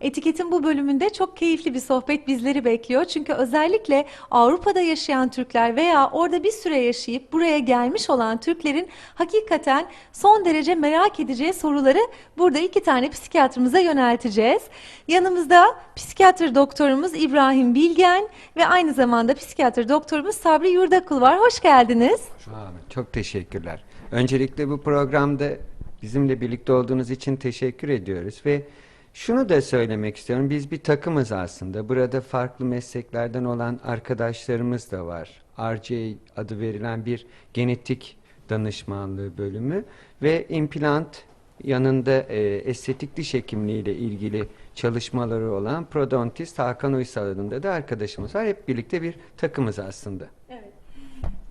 Etiketin bu bölümünde çok keyifli bir sohbet bizleri bekliyor. Çünkü özellikle Avrupa'da yaşayan Türkler veya orada bir süre yaşayıp buraya gelmiş olan Türklerin hakikaten son derece merak edeceği soruları burada iki tane psikiyatrımıza yönelteceğiz. Yanımızda psikiyatr doktorumuz İbrahim Bilgen ve aynı zamanda psikiyatr doktorumuz Sabri Yurdakul var. Hoş geldiniz. Abi, Çok teşekkürler. Öncelikle bu programda bizimle birlikte olduğunuz için teşekkür ediyoruz ve şunu da söylemek istiyorum. Biz bir takımız aslında. Burada farklı mesleklerden olan arkadaşlarımız da var. RJ adı verilen bir genetik danışmanlığı bölümü ve implant yanında e, estetik diş hekimliği ile ilgili çalışmaları olan prodontist Hakan Uysal adında da arkadaşımız var. Hep birlikte bir takımız aslında.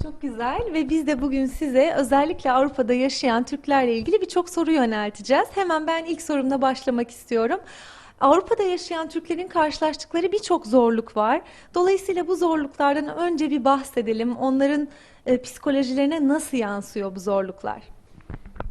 Çok güzel ve biz de bugün size özellikle Avrupa'da yaşayan Türklerle ilgili birçok soru yönelteceğiz. Hemen ben ilk sorumla başlamak istiyorum. Avrupa'da yaşayan Türklerin karşılaştıkları birçok zorluk var. Dolayısıyla bu zorluklardan önce bir bahsedelim. Onların e, psikolojilerine nasıl yansıyor bu zorluklar?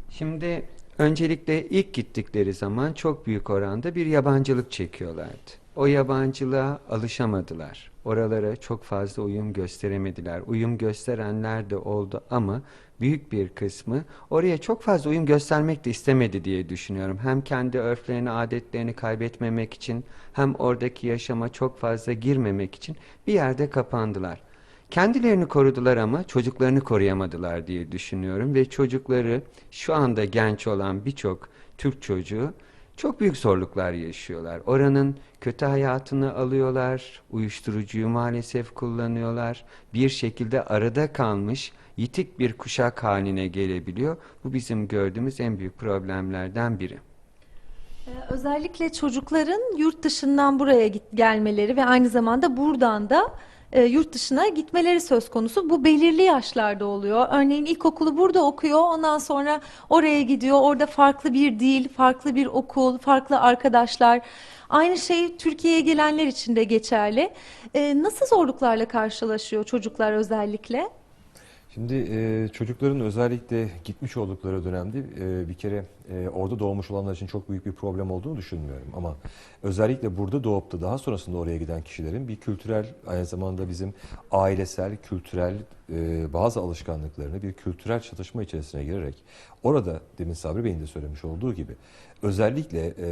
Şimdi öncelikle ilk gittikleri zaman çok büyük oranda bir yabancılık çekiyorlardı. O yabancılığa alışamadılar. Oralara çok fazla uyum gösteremediler. Uyum gösterenler de oldu ama büyük bir kısmı oraya çok fazla uyum göstermek de istemedi diye düşünüyorum. Hem kendi örflerini, adetlerini kaybetmemek için hem oradaki yaşama çok fazla girmemek için bir yerde kapandılar. Kendilerini korudular ama çocuklarını koruyamadılar diye düşünüyorum ve çocukları şu anda genç olan birçok Türk çocuğu çok büyük zorluklar yaşıyorlar. Oranın kötü hayatını alıyorlar, uyuşturucuyu maalesef kullanıyorlar. Bir şekilde arada kalmış yitik bir kuşak haline gelebiliyor. Bu bizim gördüğümüz en büyük problemlerden biri. Ee, Özellikle çocukların yurt dışından buraya gelmeleri ve aynı zamanda buradan da e, yurt dışına gitmeleri söz konusu. Bu belirli yaşlarda oluyor. Örneğin ilkokulu burada okuyor, ondan sonra oraya gidiyor. Orada farklı bir dil, farklı bir okul, farklı arkadaşlar. Aynı şey Türkiye'ye gelenler için de geçerli. Ee, nasıl zorluklarla karşılaşıyor çocuklar özellikle? Şimdi e, çocukların özellikle gitmiş oldukları dönemde e, bir kere e, orada doğmuş olanlar için çok büyük bir problem olduğunu düşünmüyorum. Ama özellikle burada doğup da daha sonrasında oraya giden kişilerin bir kültürel, aynı zamanda bizim ailesel, kültürel e, bazı alışkanlıklarını bir kültürel çatışma içerisine girerek orada demin Sabri Bey'in de söylemiş olduğu gibi özellikle e,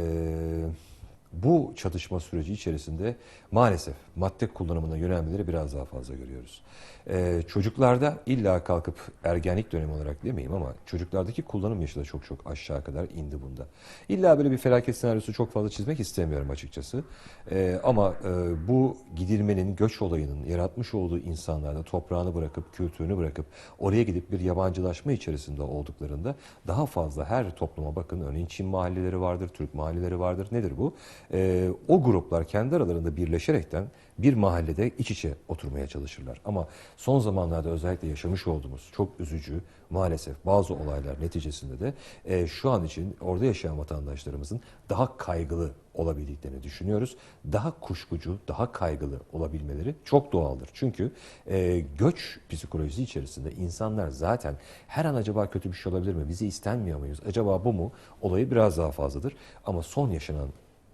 bu çatışma süreci içerisinde maalesef madde kullanımına yönelmeleri biraz daha fazla görüyoruz. Ee, çocuklarda illa kalkıp ergenlik dönemi olarak demeyeyim ama çocuklardaki kullanım yaşı da çok çok aşağı kadar indi bunda. İlla böyle bir felaket senaryosu çok fazla çizmek istemiyorum açıkçası. Ee, ama e, bu gidilmenin, göç olayının yaratmış olduğu insanlarda toprağını bırakıp, kültürünü bırakıp oraya gidip bir yabancılaşma içerisinde olduklarında daha fazla her topluma bakın. Örneğin Çin mahalleleri vardır, Türk mahalleleri vardır. Nedir bu? Ee, o gruplar kendi aralarında birleşerekten bir mahallede iç içe oturmaya çalışırlar. Ama son zamanlarda özellikle yaşamış olduğumuz çok üzücü maalesef bazı olaylar neticesinde de e, şu an için orada yaşayan vatandaşlarımızın daha kaygılı olabildiklerini düşünüyoruz. Daha kuşkucu, daha kaygılı olabilmeleri çok doğaldır. Çünkü e, göç psikolojisi içerisinde insanlar zaten her an acaba kötü bir şey olabilir mi? Bizi istenmiyor muyuz? Acaba bu mu? Olayı biraz daha fazladır. Ama son yaşanan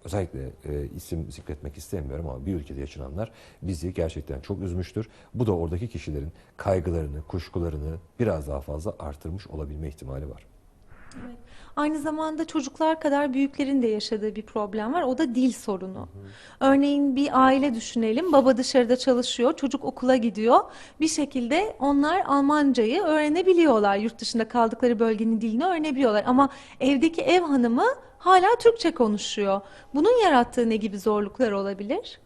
özellikle e, isim zikretmek istemiyorum ama bir ülkede yaşananlar bizi gerçekten çok üzmüştür. Bu da oradaki kişilerin kaygılarını, kuşkularını biraz daha fazla artırmış olabilme ihtimali var. Evet. Aynı zamanda çocuklar kadar büyüklerin de yaşadığı bir problem var. O da dil sorunu. Örneğin bir aile düşünelim. Baba dışarıda çalışıyor, çocuk okula gidiyor. Bir şekilde onlar Almancayı öğrenebiliyorlar. Yurt dışında kaldıkları bölgenin dilini öğrenebiliyorlar. Ama evdeki ev hanımı hala Türkçe konuşuyor. Bunun yarattığı ne gibi zorluklar olabilir?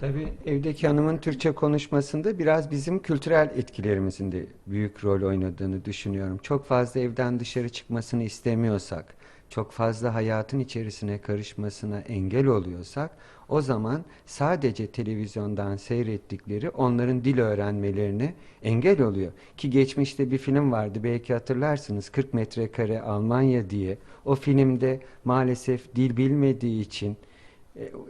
Tabii evdeki hanımın Türkçe konuşmasında biraz bizim kültürel etkilerimizin de büyük rol oynadığını düşünüyorum. Çok fazla evden dışarı çıkmasını istemiyorsak, çok fazla hayatın içerisine karışmasına engel oluyorsak, o zaman sadece televizyondan seyrettikleri onların dil öğrenmelerine engel oluyor. Ki geçmişte bir film vardı belki hatırlarsınız 40 metrekare Almanya diye. O filmde maalesef dil bilmediği için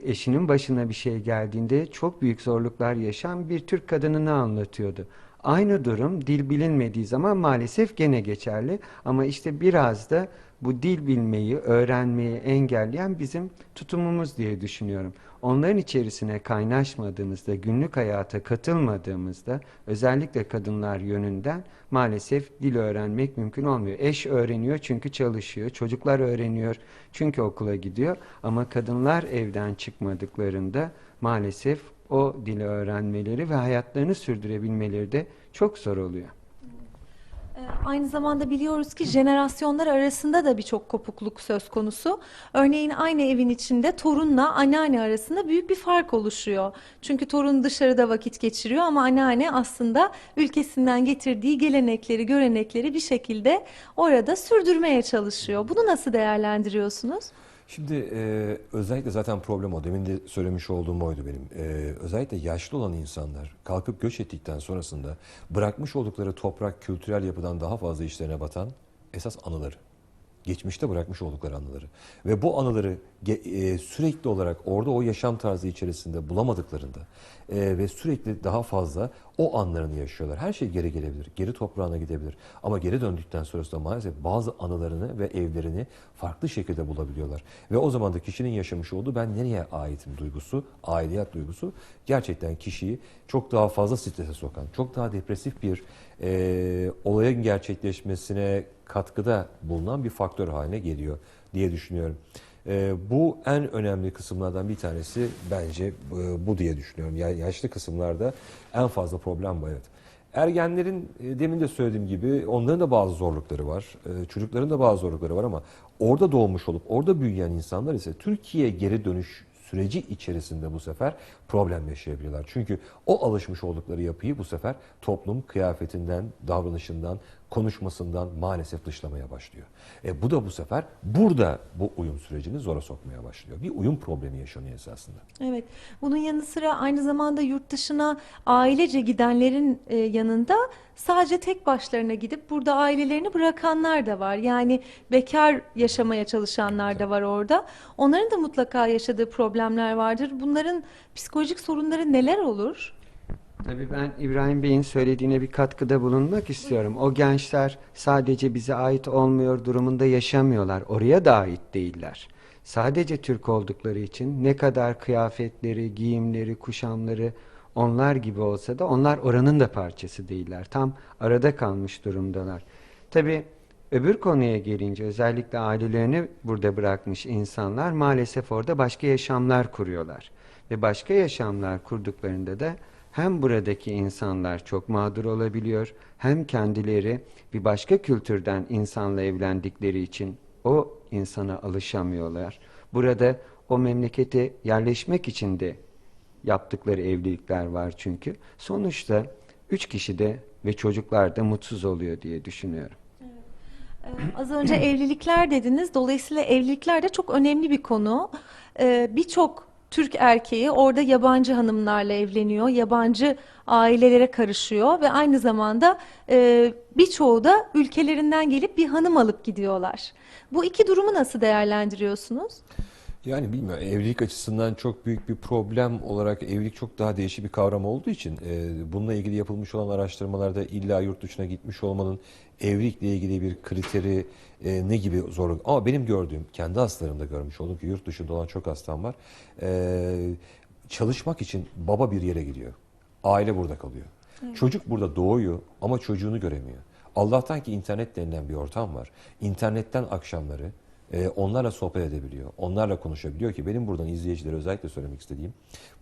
eşinin başına bir şey geldiğinde çok büyük zorluklar yaşayan bir Türk kadınını anlatıyordu. Aynı durum dil bilinmediği zaman maalesef gene geçerli ama işte biraz da bu dil bilmeyi, öğrenmeyi engelleyen bizim tutumumuz diye düşünüyorum. Onların içerisine kaynaşmadığımızda, günlük hayata katılmadığımızda özellikle kadınlar yönünden maalesef dil öğrenmek mümkün olmuyor. Eş öğreniyor çünkü çalışıyor, çocuklar öğreniyor çünkü okula gidiyor ama kadınlar evden çıkmadıklarında maalesef o dili öğrenmeleri ve hayatlarını sürdürebilmeleri de çok zor oluyor. Ee, Aynı zamanda biliyoruz ki jenerasyonlar arasında da birçok kopukluk söz konusu. Örneğin aynı evin içinde torunla anneanne arasında büyük bir fark oluşuyor. Çünkü torun dışarıda vakit geçiriyor ama anneanne aslında ülkesinden getirdiği gelenekleri, görenekleri bir şekilde orada sürdürmeye çalışıyor. Bunu nasıl değerlendiriyorsunuz? Şimdi e, özellikle zaten problem o. Demin de söylemiş olduğum oydu benim. E, özellikle yaşlı olan insanlar kalkıp göç ettikten sonrasında bırakmış oldukları toprak, kültürel yapıdan daha fazla işlerine batan esas anıları. Geçmişte bırakmış oldukları anıları. Ve bu anıları e, sürekli olarak orada o yaşam tarzı içerisinde bulamadıklarında e, ve sürekli daha fazla o anlarını yaşıyorlar. Her şey geri gelebilir, geri toprağına gidebilir. Ama geri döndükten sonrasında maalesef bazı anılarını ve evlerini farklı şekilde bulabiliyorlar. Ve o zaman da kişinin yaşamış olduğu ben nereye aitim duygusu, aidiyet duygusu gerçekten kişiyi çok daha fazla strese sokan, çok daha depresif bir e, olayın gerçekleşmesine katkıda bulunan bir faktör haline geliyor diye düşünüyorum. E, bu en önemli kısımlardan bir tanesi bence e, bu diye düşünüyorum. Ya, yaşlı kısımlarda en fazla problem bu evet. Ergenlerin e, demin de söylediğim gibi onların da bazı zorlukları var. E, çocukların da bazı zorlukları var ama orada doğmuş olup orada büyüyen insanlar ise Türkiye'ye geri dönüş süreci içerisinde bu sefer problem yaşayabiliyorlar. Çünkü o alışmış oldukları yapıyı bu sefer toplum kıyafetinden, davranışından, konuşmasından maalesef dışlamaya başlıyor. E bu da bu sefer burada bu uyum sürecini zora sokmaya başlıyor. Bir uyum problemi yaşanıyor esasında. Evet. Bunun yanı sıra aynı zamanda yurt dışına ailece gidenlerin e, yanında sadece tek başlarına gidip burada ailelerini bırakanlar da var. Yani bekar yaşamaya çalışanlar da var orada. Onların da mutlaka yaşadığı problemler vardır. Bunların psikolojik sorunları neler olur? Tabii ben İbrahim Bey'in söylediğine bir katkıda bulunmak istiyorum. O gençler sadece bize ait olmuyor durumunda yaşamıyorlar. Oraya da ait değiller. Sadece Türk oldukları için ne kadar kıyafetleri, giyimleri, kuşamları onlar gibi olsa da onlar oranın da parçası değiller. Tam arada kalmış durumdalar. Tabii öbür konuya gelince özellikle ailelerini burada bırakmış insanlar maalesef orada başka yaşamlar kuruyorlar. Ve başka yaşamlar kurduklarında da hem buradaki insanlar çok mağdur olabiliyor, hem kendileri bir başka kültürden insanla evlendikleri için o insana alışamıyorlar. Burada o memlekete yerleşmek için de yaptıkları evlilikler var çünkü. Sonuçta üç kişi de ve çocuklar da mutsuz oluyor diye düşünüyorum. Ee, Az önce evlilikler dediniz. Dolayısıyla evlilikler de çok önemli bir konu. Ee, Birçok Türk erkeği orada yabancı hanımlarla evleniyor, yabancı ailelere karışıyor ve aynı zamanda e, birçoğu da ülkelerinden gelip bir hanım alıp gidiyorlar. Bu iki durumu nasıl değerlendiriyorsunuz? Yani bilmiyorum evlilik açısından çok büyük bir problem olarak evlilik çok daha değişik bir kavram olduğu için e, bununla ilgili yapılmış olan araştırmalarda illa yurt dışına gitmiş olmanın evlilikle ilgili bir kriteri e, ne gibi zorluk? Ama benim gördüğüm kendi hastalarımda görmüş oldum ki yurt dışında olan çok hastam var E, çalışmak için baba bir yere gidiyor. Aile burada kalıyor. Çocuk burada doğuyor ama çocuğunu göremiyor. Allah'tan ki internet denilen bir ortam var. İnternetten akşamları e, onlarla sohbet edebiliyor, onlarla konuşabiliyor ki benim buradan izleyicilere özellikle söylemek istediğim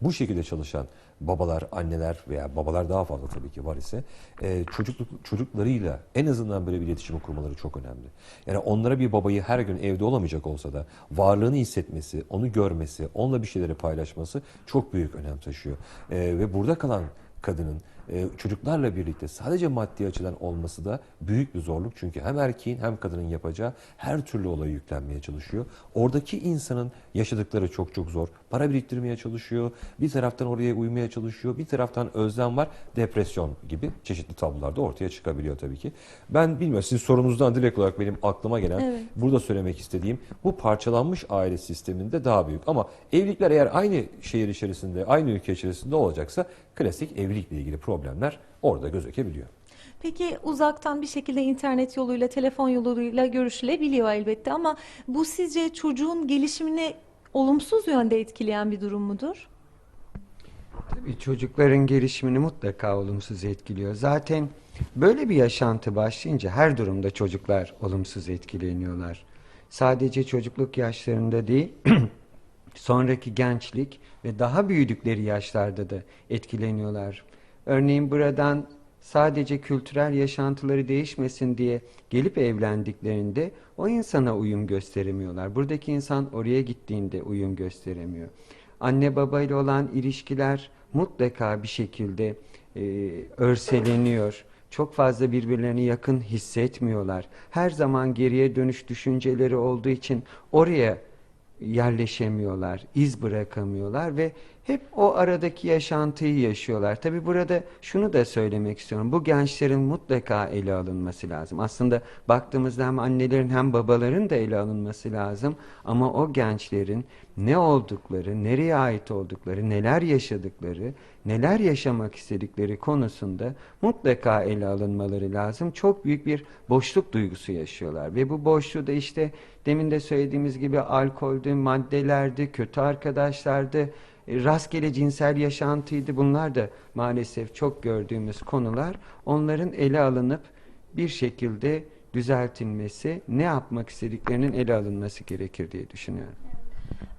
bu şekilde çalışan babalar, anneler veya babalar daha fazla tabii ki var ise e, çocukluk çocuklarıyla en azından böyle bir iletişim kurmaları çok önemli. Yani onlara bir babayı her gün evde olamayacak olsa da varlığını hissetmesi, onu görmesi, onunla bir şeyleri paylaşması çok büyük önem taşıyor. E, ve burada kalan kadının e, çocuklarla birlikte sadece maddi açıdan olması da büyük bir zorluk. Çünkü hem erkeğin hem kadının yapacağı her türlü olaya yüklenmeye çalışıyor. Oradaki insanın yaşadıkları çok çok zor. Para biriktirmeye çalışıyor. Bir taraftan oraya uymaya çalışıyor. Bir taraftan özlem var. Depresyon gibi çeşitli tablolar da ortaya çıkabiliyor tabii ki. Ben bilmiyorum sizin sorunuzdan direkt olarak benim aklıma gelen Evet. burada söylemek istediğim bu parçalanmış aile sisteminde daha büyük. Ama evlilikler eğer aynı şehir içerisinde, aynı ülke içerisinde olacaksa klasik evlilikle ilgili problemler orada gözükebiliyor. Peki uzaktan bir şekilde internet yoluyla, telefon yoluyla görüşülebiliyor elbette ama bu sizce çocuğun gelişimini olumsuz yönde etkileyen bir durum mudur? Tabii çocukların gelişimini mutlaka olumsuz etkiliyor. Zaten böyle bir yaşantı başlayınca her durumda çocuklar olumsuz etkileniyorlar. Sadece çocukluk yaşlarında değil, sonraki gençlik ve daha büyüdükleri yaşlarda da etkileniyorlar. Örneğin buradan sadece kültürel yaşantıları değişmesin diye gelip evlendiklerinde o insana uyum gösteremiyorlar. Buradaki insan oraya gittiğinde uyum gösteremiyor. Anne baba ile olan ilişkiler mutlaka bir şekilde e, örseleniyor. Çok fazla birbirlerini yakın hissetmiyorlar. Her zaman geriye dönüş düşünceleri olduğu için oraya yerleşemiyorlar, iz bırakamıyorlar ve hep o aradaki yaşantıyı yaşıyorlar. Tabi burada şunu da söylemek istiyorum. Bu gençlerin mutlaka ele alınması lazım. Aslında baktığımızda hem annelerin hem babaların da ele alınması lazım. Ama o gençlerin ne oldukları, nereye ait oldukları, neler yaşadıkları, neler yaşamak istedikleri konusunda mutlaka ele alınmaları lazım. Çok büyük bir boşluk duygusu yaşıyorlar ve bu boşluğu da işte demin de söylediğimiz gibi alkoldü, maddelerdi, kötü arkadaşlardı, rastgele cinsel yaşantıydı. Bunlar da maalesef çok gördüğümüz konular. Onların ele alınıp bir şekilde düzeltilmesi, ne yapmak istediklerinin ele alınması gerekir diye düşünüyorum.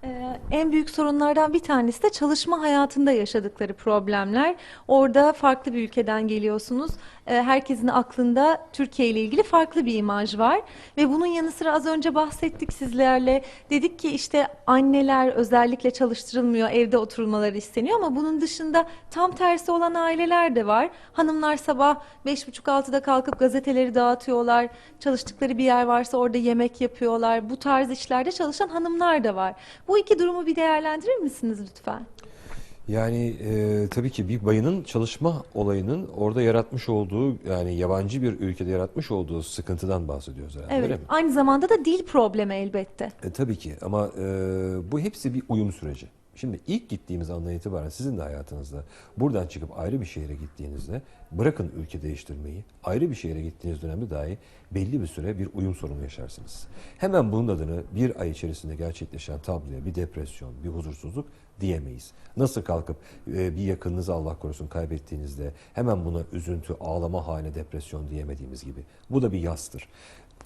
Ee, en büyük sorunlardan bir tanesi de çalışma hayatında yaşadıkları problemler. Orada farklı bir ülkeden geliyorsunuz. Ee, herkesin aklında Türkiye ile ilgili farklı bir imaj var. Ve bunun yanı sıra az önce bahsettik sizlerle. Dedik ki işte anneler özellikle çalıştırılmıyor, evde oturmaları isteniyor ama bunun dışında tam tersi olan aileler de var. Hanımlar sabah 5.30-6'da kalkıp gazeteleri dağıtıyorlar. Çalıştıkları bir yer varsa orada yemek yapıyorlar. Bu tarz işlerde çalışan hanımlar da var. Bu iki durumu bir değerlendirir misiniz lütfen? Yani e, tabii ki bir bayının çalışma olayının orada yaratmış olduğu yani yabancı bir ülkede yaratmış olduğu sıkıntıdan bahsediyoruz herhalde öyle Evet. mi? Aynı zamanda da dil problemi elbette. E, tabii ki ama e, bu hepsi bir uyum süreci. Şimdi ilk gittiğimiz andan itibaren sizin de hayatınızda buradan çıkıp ayrı bir şehre gittiğinizde bırakın ülke değiştirmeyi ayrı bir şehre gittiğiniz dönemde dahi belli bir süre bir uyum sorunu yaşarsınız. Hemen bunun adını bir ay içerisinde gerçekleşen tabloya bir depresyon, bir huzursuzluk diyemeyiz. Nasıl kalkıp e, bir yakınınızı Allah korusun kaybettiğinizde hemen buna üzüntü, ağlama haline depresyon diyemediğimiz gibi. Bu da bir yastır.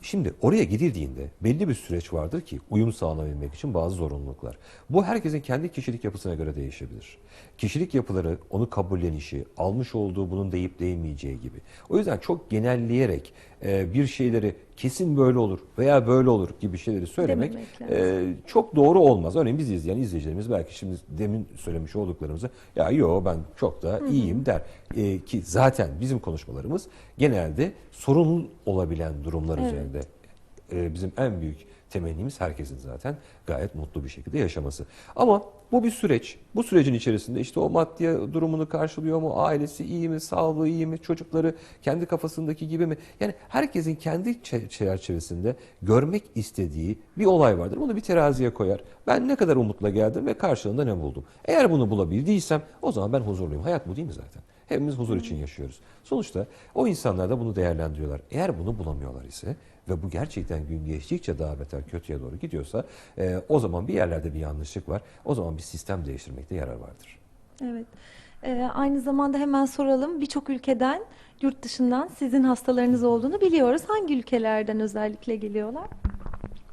Şimdi oraya gidildiğinde belli bir süreç vardır ki uyum sağlanabilmek için bazı zorunluluklar. Bu herkesin kendi kişilik yapısına göre değişebilir. Kişilik yapıları onu kabullenişi, almış olduğu bunun deyip değmeyeceği gibi. O yüzden çok genelleyerek e, bir şeyleri kesin böyle olur veya böyle olur gibi şeyleri söylemek e, çok doğru olmaz. Örneğin biz izleyen izleyicilerimiz belki şimdi demin söylemiş olduklarımızı ya yo ben çok da iyiyim der. E, ki zaten bizim konuşmalarımız genelde sorun olabilen durumlar Evet. üzerinde. E, bizim en büyük temennimiz herkesin zaten gayet mutlu bir şekilde yaşaması. Ama bu bir süreç. Bu sürecin içerisinde işte o maddi durumunu karşılıyor mu? Ailesi iyi mi? Sağlığı iyi mi? Çocukları kendi kafasındaki gibi mi? Yani herkesin kendi çe- çerçevesinde görmek istediği bir olay vardır. Bunu bir teraziye koyar. Ben ne kadar umutla geldim ve karşılığında ne buldum? Eğer bunu bulabildiysem o zaman ben huzurluyum. Hayat bu değil mi zaten? Hepimiz huzur için yaşıyoruz. Sonuçta o insanlar da bunu değerlendiriyorlar. Eğer bunu bulamıyorlar ise ve bu gerçekten gün geçtikçe daha beter kötüye doğru gidiyorsa e, o zaman bir yerlerde bir yanlışlık var. O zaman bir sistem değiştirmekte yarar vardır. Evet. Ee, aynı zamanda hemen soralım. Birçok ülkeden, yurt dışından sizin hastalarınız olduğunu biliyoruz. Hangi ülkelerden özellikle geliyorlar?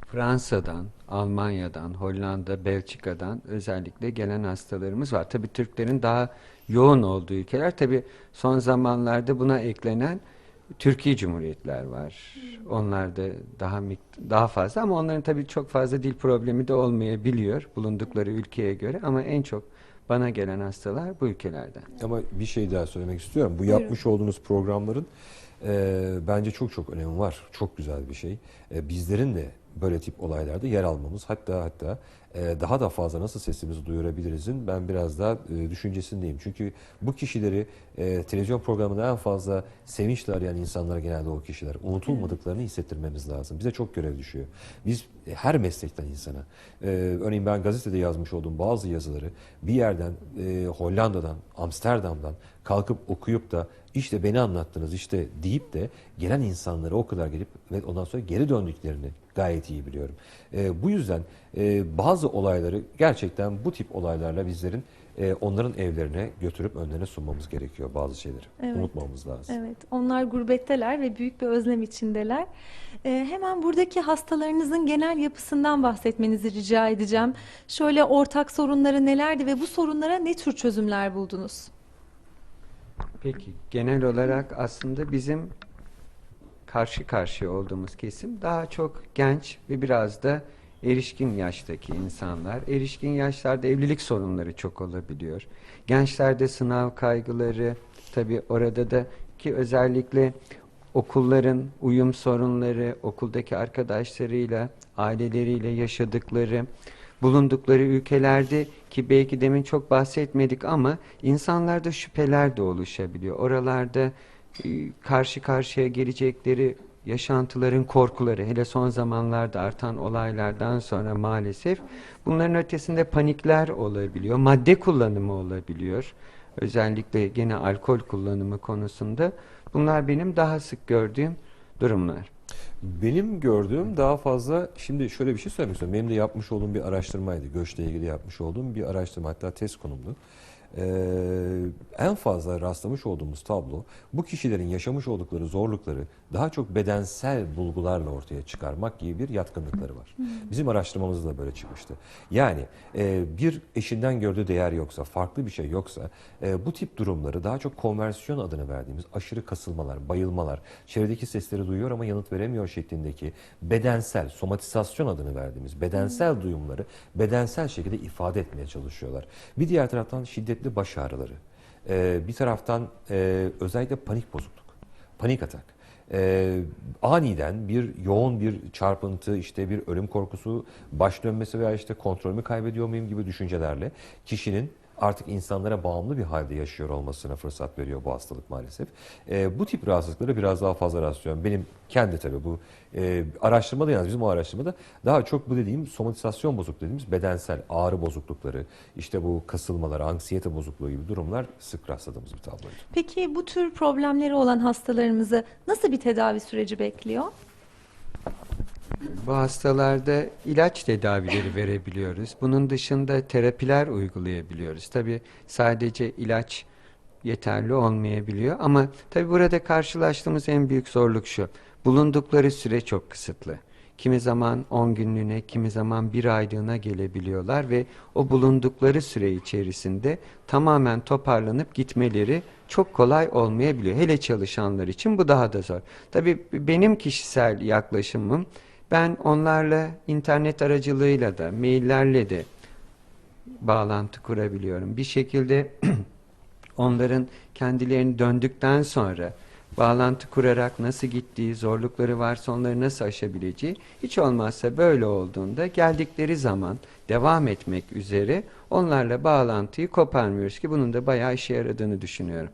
Fransa'dan, Almanya'dan, Hollanda, Belçika'dan özellikle gelen hastalarımız var. Tabii Türklerin daha yoğun olduğu ülkeler. Tabii son zamanlarda buna eklenen Türkiye Cumhuriyetler var. Onlar da daha mik- daha fazla ama onların tabii çok fazla dil problemi de olmayabiliyor bulundukları ülkeye göre ama en çok bana gelen hastalar bu ülkelerden. Ama bir şey daha söylemek istiyorum. Bu Buyurun. yapmış olduğunuz programların e, bence çok çok önemi var. Çok güzel bir şey. E, bizlerin de böyle tip olaylarda yer almamız hatta hatta e, daha da fazla nasıl sesimizi duyurabilirizin ben biraz daha e, düşüncesindeyim. Çünkü bu kişileri e, televizyon programında en fazla sevinçle arayan insanlar genelde o kişiler. Unutulmadıklarını hissettirmemiz lazım. Bize çok görev düşüyor. Biz e, her meslekten insana. e, örneğin ben gazetede yazmış olduğum bazı yazıları bir yerden e, Hollanda'dan, Amsterdam'dan kalkıp okuyup da işte beni anlattınız işte deyip de gelen insanlara o kadar gelip ve ondan sonra geri döndüklerini gayet iyi biliyorum. E, bu yüzden e, bazı olayları gerçekten bu tip olaylarla bizlerin e, onların evlerine götürüp önlerine sunmamız gerekiyor bazı şeyleri. Evet. Unutmamamız lazım. Evet, onlar gurbetteler ve büyük bir özlem içindeler. Ee, hemen buradaki hastalarınızın genel yapısından bahsetmenizi rica edeceğim. Şöyle ortak sorunları nelerdi ve bu sorunlara ne tür çözümler buldunuz? Peki genel olarak aslında bizim karşı karşıya olduğumuz kesim daha çok genç ve biraz da erişkin yaştaki insanlar. Erişkin yaşlarda evlilik sorunları çok olabiliyor. Gençlerde sınav kaygıları, tabii orada da ki özellikle okulların uyum sorunları, okuldaki arkadaşlarıyla, aileleriyle yaşadıkları, bulundukları ülkelerde ki belki demin çok bahsetmedik ama insanlarda şüpheler de oluşabiliyor. Oralarda karşı karşıya gelecekleri yaşantıların korkuları hele son zamanlarda artan olaylardan sonra maalesef bunların ötesinde panikler olabiliyor. Madde kullanımı olabiliyor. Özellikle gene alkol kullanımı konusunda bunlar benim daha sık gördüğüm durumlar. Benim gördüğüm daha fazla, şimdi şöyle bir şey söylemek istiyorum. Benim de yapmış olduğum bir araştırmaydı. Göçle ilgili yapmış olduğum bir araştırma, hatta test konumlu. Ee, en fazla rastlamış olduğumuz tablo bu kişilerin yaşamış oldukları zorlukları daha çok bedensel bulgularla ortaya çıkarmak gibi bir yatkınlıkları var. Bizim araştırmamızda da böyle çıkmıştı. Yani e, bir eşinden gördüğü değer yoksa, farklı bir şey yoksa e, bu tip durumları daha çok konversiyon adını verdiğimiz aşırı kasılmalar, bayılmalar, çevredeki sesleri duyuyor ama yanıt veremiyor şeklindeki bedensel, somatizasyon adını verdiğimiz bedensel duyumları bedensel şekilde ifade etmeye çalışıyorlar. Bir diğer taraftan şiddetli baş ağrıları, e, bir taraftan e, özellikle panik bozukluk, panik atak. E, aniden bir yoğun bir çarpıntı, işte bir ölüm korkusu, baş dönmesi veya işte kontrolümü kaybediyor muyum gibi düşüncelerle kişinin artık insanlara bağımlı bir halde yaşıyor olmasına fırsat veriyor bu hastalık maalesef. E, bu tip rahatsızlıklara biraz daha fazla rastlıyorum. Benim kendi tabii bu e, araştırmada yalnız bizim o araştırmada daha çok bu dediğim somatizasyon bozukluğu dediğimiz bedensel ağrı bozuklukları, işte bu kasılmalar, anksiyete bozukluğu gibi durumlar sık rastladığımız bir tabloydu. Peki bu tür problemleri olan hastalarımızı nasıl bir tedavi süreci bekliyor? Bu hastalarda ilaç tedavileri verebiliyoruz. Bunun dışında terapiler uygulayabiliyoruz. Tabii sadece ilaç yeterli olmayabiliyor ama tabii burada karşılaştığımız en büyük zorluk şu. Bulundukları süre çok kısıtlı. Kimi zaman 10 günlüğüne, kimi zaman bir aylığına gelebiliyorlar ve o bulundukları süre içerisinde tamamen toparlanıp gitmeleri çok kolay olmayabiliyor. Hele çalışanlar için bu daha da zor. Tabii benim kişisel yaklaşımım ben onlarla internet aracılığıyla da, maillerle de bağlantı kurabiliyorum. Bir şekilde onların kendilerini döndükten sonra bağlantı kurarak nasıl gittiği, zorlukları varsa onları nasıl aşabileceği, hiç olmazsa böyle olduğunda geldikleri zaman devam etmek üzere onlarla bağlantıyı koparmıyoruz ki bunun da bayağı işe yaradığını düşünüyorum.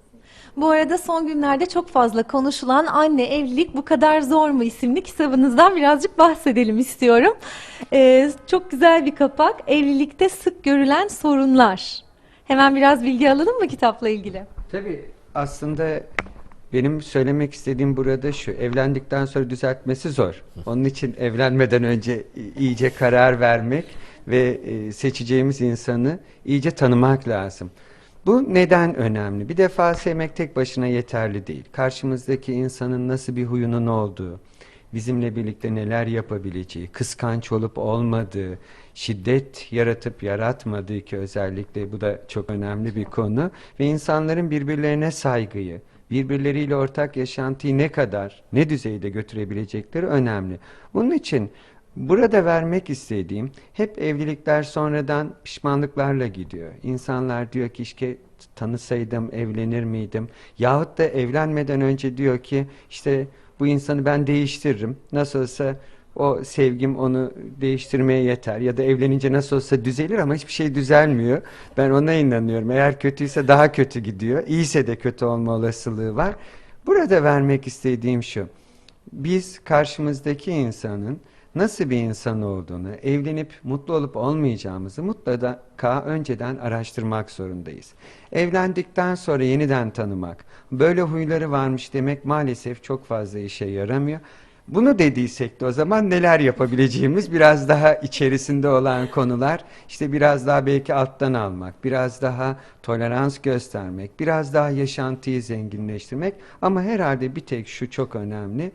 Bu arada son günlerde çok fazla konuşulan Anne Evlilik Bu Kadar Zor mu isimli kitabınızdan birazcık bahsedelim istiyorum. Ee, çok güzel bir kapak. Evlilikte sık görülen sorunlar. Hemen biraz bilgi alalım mı kitapla ilgili? Tabii aslında benim söylemek istediğim burada şu. Evlendikten sonra düzeltmesi zor. Onun için evlenmeden önce iyice karar vermek ve e, seçeceğimiz insanı iyice tanımak lazım. Bu neden önemli? Bir defa sevmek tek başına yeterli değil. Karşımızdaki insanın nasıl bir huyunun olduğu, bizimle birlikte neler yapabileceği, kıskanç olup olmadığı, şiddet yaratıp yaratmadığı ki özellikle bu da çok önemli bir konu ve insanların birbirlerine saygıyı, birbirleriyle ortak yaşantıyı ne kadar, ne düzeyde götürebilecekleri önemli. Bunun için burada vermek istediğim hep evlilikler sonradan pişmanlıklarla gidiyor. İnsanlar diyor ki işte tanısaydım evlenir miydim? Yahut da evlenmeden önce diyor ki işte bu insanı ben değiştiririm. Nasılsa o sevgim onu değiştirmeye yeter ya da evlenince nasıl olsa düzelir ama hiçbir şey düzelmiyor. Ben ona inanıyorum. Eğer kötüyse daha kötü gidiyor. İyiyse de kötü olma olasılığı var. Burada vermek istediğim şu. Biz karşımızdaki insanın nasıl bir insan olduğunu, evlenip mutlu olup olmayacağımızı mutlaka önceden araştırmak zorundayız. Evlendikten sonra yeniden tanımak, böyle huyları varmış demek maalesef çok fazla işe yaramıyor. Bunu dediysek de o zaman neler yapabileceğimiz biraz daha içerisinde olan konular, işte biraz daha belki alttan almak, biraz daha tolerans göstermek, biraz daha yaşantıyı zenginleştirmek ama herhalde bir tek şu çok önemli.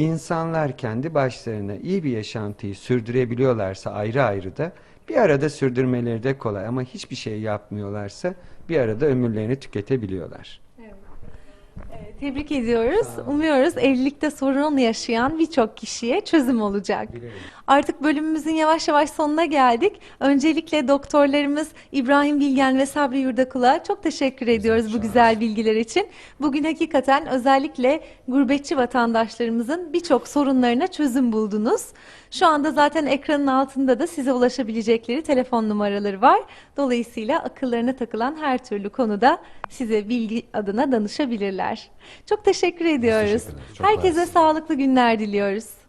İnsanlar kendi başlarına iyi bir yaşantıyı sürdürebiliyorlarsa ayrı ayrı da bir arada sürdürmeleri de kolay ama hiçbir şey yapmıyorlarsa bir arada ömürlerini tüketebiliyorlar. Tebrik ediyoruz. Umuyoruz evlilikte sorun yaşayan birçok kişiye çözüm olacak. Artık bölümümüzün yavaş yavaş sonuna geldik. Öncelikle doktorlarımız İbrahim Bilgen ve Sabri Yurdakul'a çok teşekkür ediyoruz bu güzel bilgiler için. Bugün hakikaten özellikle gurbetçi vatandaşlarımızın birçok sorunlarına çözüm buldunuz. Şu anda zaten ekranın altında da size ulaşabilecekleri telefon numaraları var. Dolayısıyla akıllarına takılan her türlü konuda size bilgi adına danışabilirler. Çok teşekkür ediyoruz. teşekkür ederiz. Çok Herkese sağlıklı günler diliyoruz.